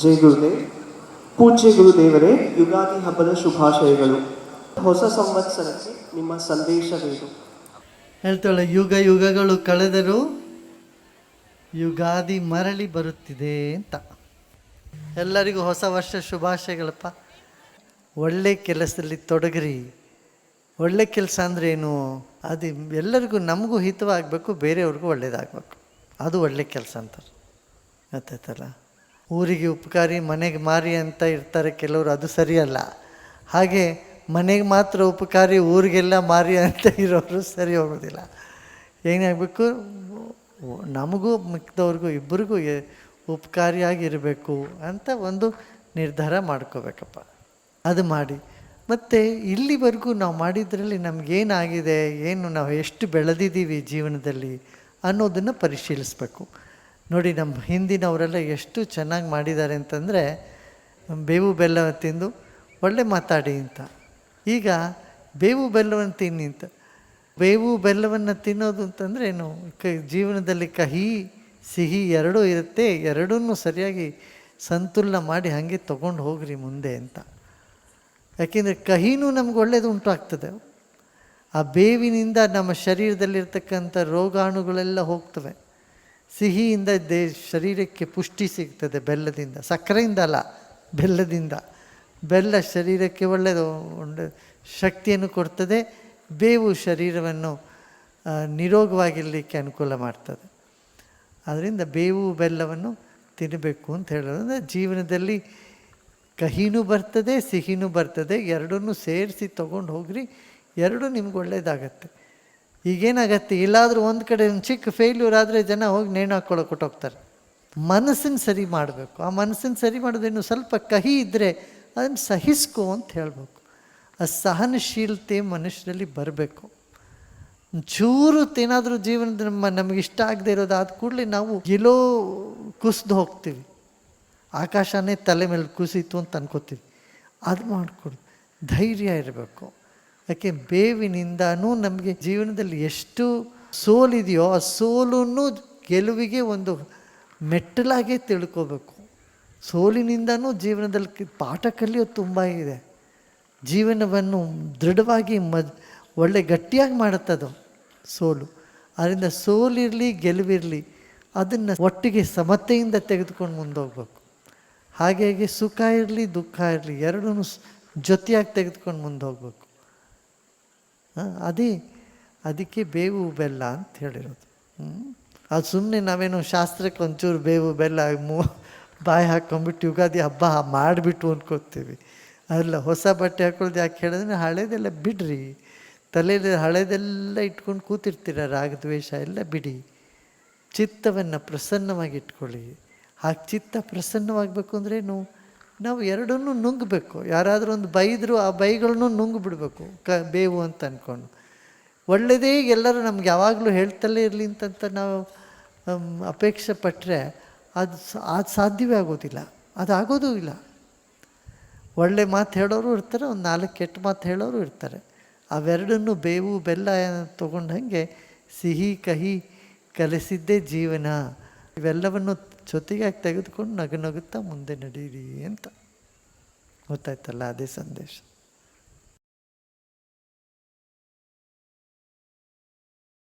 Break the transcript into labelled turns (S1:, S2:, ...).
S1: ಜೈ ಗುರುದೇವ್. ಪೂಜ್ಯ ಗುರುದೇವರೇ, ಯುಗಾದಿ ಹಬ್ಬದ ಶುಭಾಶಯಗಳು. ಹೊಸ ಸಂವತ್ಸರಕ್ಕೆ ನಿಮ್ಮ ಸಂದೇಶವೇನು
S2: ಹೇಳ್ತಾಳೆ, ಯುಗ ಯುಗಗಳು ಕಳೆದರೂ ಯುಗಾದಿ ಮರಳಿ ಬರುತ್ತಿದೆ ಅಂತ. ಎಲ್ಲರಿಗೂ ಹೊಸ ವರ್ಷ ಶುಭಾಶಯಗಳಪ್ಪ. ಒಳ್ಳೆ ಕೆಲಸದಲ್ಲಿ ತೊಡಗ್ರಿ. ಒಳ್ಳೆ ಕೆಲಸ ಅಂದರೆ ಏನು? ಅದು ಎಲ್ಲರಿಗೂ ನಮಗೂ ಹಿತವಾಗಬೇಕು, ಬೇರೆಯವ್ರಿಗೂ ಒಳ್ಳೆಯದಾಗಬೇಕು ಅದು ಒಳ್ಳೆ ಕೆಲಸ ಅಂತಾರೆ. ಗೊತ್ತಾಯ್ತಲ್ಲ ಊರಿಗೆ ಉಪಕಾರಿ, ಮನೆಗೆ ಮಾರಿ ಅಂತ ಇರ್ತಾರೆ ಕೆಲವರು, ಅದು ಸರಿಯಲ್ಲ. ಹಾಗೆ ಮನೆಗೆ ಮಾತ್ರ ಉಪಕಾರಿ, ಊರಿಗೆಲ್ಲ ಮಾರಿ ಅಂತ ಇರೋರು ಸರಿ ಹೋಗೋದಿಲ್ಲ. ಏನಾಗಬೇಕು ನಮಗೂ ಮಿಕ್ಕದವ್ರಿಗೂ ಇಬ್ಬರಿಗೂ ಉಪಕಾರಿಯಾಗಿರಬೇಕು ಅಂತ ಒಂದು ನಿರ್ಧಾರ ಮಾಡ್ಕೋಬೇಕಪ್ಪ. ಅದು ಮಾಡಿ. ಮತ್ತು ಇಲ್ಲಿವರೆಗೂ ನಾವು ಮಾಡಿದ್ರಲ್ಲಿ ನಮಗೇನಾಗಿದೆ, ಏನು ನಾವು ಎಷ್ಟು ಬೆಳೆದಿದ್ದೀವಿ ಜೀವನದಲ್ಲಿ ಅನ್ನೋದನ್ನು ಪರಿಶೀಲಿಸ್ಬೇಕು. ನೋಡಿ, ನಮ್ಮ ಹಿಂದಿನವರೆಲ್ಲ ಎಷ್ಟು ಚೆನ್ನಾಗಿ ಮಾಡಿದ್ದಾರೆ ಅಂತಂದರೆ, ಬೇವು ಬೆಲ್ಲ ತಿಂದು ಒಳ್ಳೆ ಮಾತಾಡಿ ಅಂತ. ಈಗ ಬೇವು ಬೆಲ್ಲವನ್ನು ತಿನ್ನಿ ಅಂತ. ಬೇವು ಬೆಲ್ಲವನ್ನು ತಿನ್ನೋದು ಅಂತಂದರೆ ಏನು, ಕ, ಜೀವನದಲ್ಲಿ ಕಹಿ, ಸಿಹಿ ಎರಡೂ ಇರುತ್ತೆ ಎರಡೂ ಸರಿಯಾಗಿ ಸಂತುಲನ ಮಾಡಿ ಹಾಗೆ ತೊಗೊಂಡು ಹೋಗ್ರಿ ಮುಂದೆ ಅಂತ. ಯಾಕೆಂದರೆ ಕಹಿನೂ ನಮ್ಗೆ ಒಳ್ಳೇದು ಉಂಟಾಗ್ತದೆ ಆ ಬೇವಿನಿಂದ ನಮ್ಮ ಶರೀರದಲ್ಲಿರ್ತಕ್ಕಂಥ ರೋಗಾಣುಗಳೆಲ್ಲ ಹೋಗ್ತವೆ. ಸಿಹಿಯಿಂದ ದೇ ಶರೀರಕ್ಕೆ ಪುಷ್ಟಿ ಸಿಗ್ತದೆ ಬೆಲ್ಲದಿಂದ, ಸಕ್ಕರೆಯಿಂದ ಅಲ್ಲ, ಬೆಲ್ಲದಿಂದ. ಬೆಲ್ಲ ಶರೀರಕ್ಕೆ ಒಳ್ಳೆಯದು ಒಂದು ಶಕ್ತಿಯನ್ನು ಕೊಡ್ತದೆ, ಬೇವು ಶರೀರವನ್ನು ನಿರೋಗವಾಗಿರಲಿಕ್ಕೆ ಅನುಕೂಲ ಮಾಡ್ತದೆ. ಆದ್ದರಿಂದ ಬೇವು ಬೆಲ್ಲವನ್ನು ತಿನ್ನಬೇಕು ಅಂತ ಹೇಳೋದು. ಜೀವನದಲ್ಲಿ ಕಹಿನೂ ಬರ್ತದೆ, ಸಿಹಿನೂ ಬರ್ತದೆ, ಎರಡನ್ನೂ ಸೇರಿಸಿ ತೊಗೊಂಡು ಹೋಗ್ರಿ, ಎರಡೂ ನಿಮ್ಗೆ ಒಳ್ಳೇದಾಗತ್ತೆ. ಈಗೇನಾಗತ್ತೆ? ಇಲ್ಲಾದರೂ ಒಂದು ಕಡೆ ಒಂದು ಚಿಕ್ಕ ಫೇಲ್ಯೂರ್ ಆದರೆ ಜನ ಹೋಗಿ ನೇಣು ಹಾಕ್ಕೊಳ್ಳೋಕೆ ಕೊಟ್ಟೋಗ್ತಾರೆ ಮನಸ್ಸನ್ನು ಸರಿ ಮಾಡಬೇಕು. ಆ ಮನಸ್ಸನ್ನು ಸರಿ ಮಾಡೋದೇನು ಸ್ವಲ್ಪ ಕಹಿ ಇದ್ದರೆ ಅದನ್ನು ಸಹಿಸ್ಕೊ ಅಂತ ಹೇಳಬೇಕು. ಆ ಸಹನಶೀಲತೆ ಮನುಷ್ಯರಲ್ಲಿ ಬರಬೇಕು. ಚೂರು ಏನಾದರೂ ಜೀವನದ ನಮ್ಮ, ನಮಗೆ ಇಷ್ಟ ಆಗದೆ ಇರೋದು ಆದ ಕೂಡಲೇ ನಾವು ಎಲ್ಲೋ ಕುಸಿದು ಹೋಗ್ತೀವಿ. ಆಕಾಶನೇ ತಲೆ ಮೇಲೆ ಕುಸಿತು ಅಂತ ಅನ್ಕೋತೀವಿ. ಅದು ಮಾಡಿಕೊಡು. ಧೈರ್ಯ ಇರಬೇಕು. ಯಾಕೆ ಬೇವಿನಿಂದನೂ ನಮಗೆ ಜೀವನದಲ್ಲಿ ಎಷ್ಟು ಸೋಲಿದೆಯೋ ಆ ಸೋಲನ್ನು ಗೆಲುವಿಗೆ ಒಂದು ಮೆಟ್ಟಲಾಗೆ ತಿಳ್ಕೋಬೇಕು. ಸೋಲಿನಿಂದನೂ ಜೀವನದಲ್ಲಿ ಪಾಠ ಕಲಿಯೋದು ತುಂಬ ಇದೆ. ಜೀವನವನ್ನು ದೃಢವಾಗಿ ಮಜ್ ಒಳ್ಳೆ ಗಟ್ಟಿಯಾಗಿ ಮಾಡುತ್ತದು ಸೋಲು. ಅದರಿಂದ ಸೋಲಿರಲಿ ಗೆಲುವಿರಲಿ ಅದನ್ನು ಒಟ್ಟಿಗೆ ಸಮತೆಯಿಂದ ತೆಗೆದುಕೊಂಡು ಮುಂದೋಗ್ಬೇಕು. ಹಾಗೆ ಸುಖ ಇರಲಿ ದುಃಖ ಇರಲಿ ಎರಡೂ ಜೊತೆಯಾಗಿ ತೆಗೆದುಕೊಂಡು ಮುಂದೆ ಹೋಗ್ಬೇಕು ಅದೇ, ಅದಕ್ಕೆ ಬೇವು ಬೆಲ್ಲ ಅಂತ ಹೇಳಿರೋದು? ಅದು ಸುಮ್ಮನೆ ನಾವೇನೋ ಶಾಸ್ತ್ರಕ್ಕೆ ಒಂಚೂರು ಬೇವು ಬೆಲ್ಲ ಮೂ, ಬಾಯಿ ಹಾಕ್ಕೊಂಬಿಟ್ಟು ಯುಗಾದಿ ಹಬ್ಬ ಮಾಡಿಬಿಟ್ಟು ಅಂದ್ಕೋತೀವಿ ಅಲ್ಲ, ಹೊಸ ಬಟ್ಟೆ ಹಾಕೊಳ್ಳೋದು ಯಾಕೆ ಹೇಳಿದ್ರೆ ಹಳೇದೆಲ್ಲ ಬಿಡ್ರಿ. ತಲೆಯಲ್ಲಿ ಹಳೇದೆಲ್ಲ ಇಟ್ಕೊಂಡು ಕೂತಿರ್ತೀರ ರಾಗದ್ವೇಷ ಎಲ್ಲ ಬಿಡಿ. ಚಿತ್ತವನ್ನು ಪ್ರಸನ್ನವಾಗಿ ಇಟ್ಕೊಳ್ಳಿ. ಹಾಗೆ ಚಿತ್ತ ಪ್ರಸನ್ನವಾಗಬೇಕು ಅಂದ್ರೇನು? ನಾವು ಎರಡನ್ನೂ ನುಂಗಬೇಕು. ಯಾರಾದರೂ ಒಂದು ಬೈದರೂ ಆ ಬೈಗಳನ್ನೂ ನುಂಗ್ಬಿಡ್ಬೇಕು, ಕ ಬೇವು ಅಂತ ಅಂದ್ಕೊಂಡು ಒಳ್ಳೆಯದೇ ಎಲ್ಲರೂ ನಮ್ಗೆ ಯಾವಾಗಲೂ ಹೇಳ್ತಲೇ ಇರಲಿ ಅಂತಂತ ನಾವು ಅಪೇಕ್ಷೆ ಪಟ್ಟರೆ ಅದು ಅದು ಸಾಧ್ಯವೇ ಆಗೋದಿಲ್ಲ. ಅದು ಆಗೋದೂ ಇಲ್ಲ. ಒಳ್ಳೆ ಮಾತು ಹೇಳೋರು ಇರ್ತಾರೆ, ಒಂದು ನಾಲ್ಕು ಕೆಟ್ಟ ಮಾತು ಹೇಳೋರು ಇರ್ತಾರೆ. ಅವೆರಡನ್ನು ಬೇವು, ಬೆಲ್ಲ ತೊಗೊಂಡಂಗೆ ಸಿಹಿ, ಕಹಿ ಕಲಿಸಿದ್ದೇ ಜೀವನ. ಇವೆಲ್ಲವನ್ನು ಜೊತೆಗೆ ತೆಗೆದುಕೊಂಡು ನಗು ನಗುತ್ತಾ ಮುಂದೆ ನಡೀರಿ ಅಂತ. ಗೊತ್ತಾಯ್ತಲ್ಲ ಅದೇ ಸಂದೇಶ.